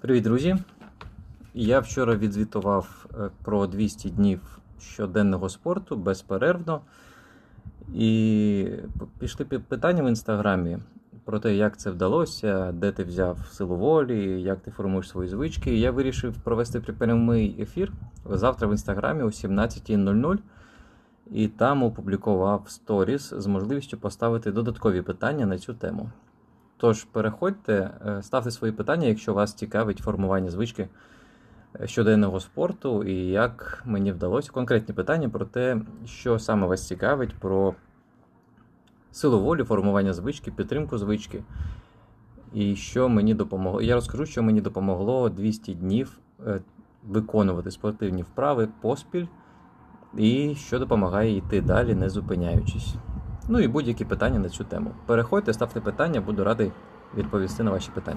Привіт, друзі! Я вчора відзвітував е, про 200 днів щоденного спорту безперервно. І пішли питання в інстаграмі про те, як це вдалося, де ти взяв силу волі, як ти формуєш свої звички. Я вирішив провести прямий ефір завтра в інстаграмі о 17.00. І там опублікував сторіс з можливістю поставити додаткові питання на цю тему. Тож переходьте, е, ставте свої питання, якщо вас цікавить формування звички е, щоденного спорту, і як мені вдалося конкретні питання про те, що саме вас цікавить, про силу волі, формування звички, підтримку звички. І що мені допомогло. Я розкажу, що мені допомогло 200 днів е, виконувати спортивні вправи поспіль, і що допомагає йти далі, не зупиняючись. Ну і будь-які питання на цю тему. Переходьте, ставте питання, буду радий відповісти на ваші питання.